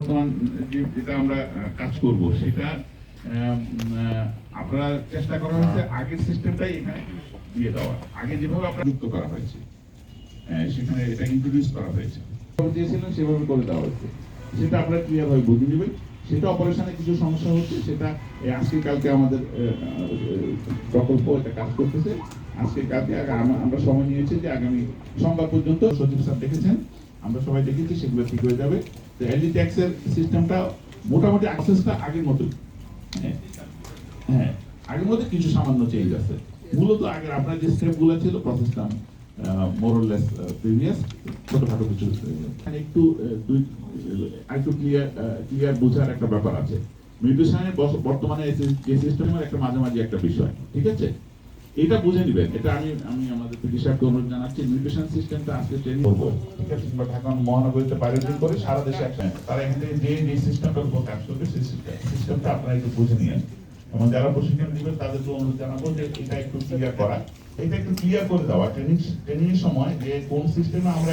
বর্তমান যেটা আমরা কাজ করব। সেটা আপনারা চেষ্টা করা হয়েছে, আগের সিস্টেমটাই এখানে দিয়ে দেওয়া। আগে যেভাবে আপনারা যুক্ত করা হয়েছে সেখানে এটা ইন্ট্রোডিউস করা হয়েছে। দিয়েছিলেন, সেভাবে করে দেওয়া হয়েছে। সেটা আপনারা ক্লিয়ার ভাবে বুঝে নেবেন। সেটা অপারেশনে কিছু সমস্যা হচ্ছে, সেটা আজকে কালকে আমাদের প্রকল্প এটা কাজ করতেছে। আজকে কালকে আমরা সময় নিয়েছি যে আগামী সোমবার পর্যন্ত সচিব স্যার দেখেছেন। আমরা সবাই দেখেছি, সেগুলো ঠিক হয়ে যাবে। এলডি ট্যাক্সের সিস্টেমটা মোটামুটি অ্যাক্সেসটা আগের হ্যাঁ। হ্যাঁ। আগের মধ্যে কিছু সামান্য চেঞ্জ আছে। মূলত আগের আপনার যে স্টেপগুলো ছিল প্রসেসটা মোরলেস প্রিভিয়াস কিছু একটু আহ, দুই একটু ক্লিয়ার ক্লিয়ার বোঝার একটা ব্যাপার আছে। নিউট্রিশনের বর্তমানে যে সিস্টেমের একটা মাঝামাঝি একটা বিষয় ঠিক আছে? এটা বুঝে নিবেন। এটা আমি আমি আমাদের পিটি অনুরোধ জানাচ্ছি নিউট্রিশন সিস্টেমটা আজকে ট্রেনিং করব। ঠিক আছে? কিংবা ঢাকা মহানগরীতে পাইলটিং করে সারা দেশে একসাথে তারা এখান থেকে যে যে সিস্টেমটার উপর কাজ করবে সেই সিস্টেমটা আপনারা একটু বুঝে নিয়ে এবং যারা প্রশিক্ষণ দিবেন তাদেরকে অনুরোধ জানাব যে এটা একটু ক্লিয়ার করা। এটা একটু ক্লিয়ার করে দেওয়া। ট্রেনিং ট্রেনিং এর সময় যে কোন সিস্টেমে আমরা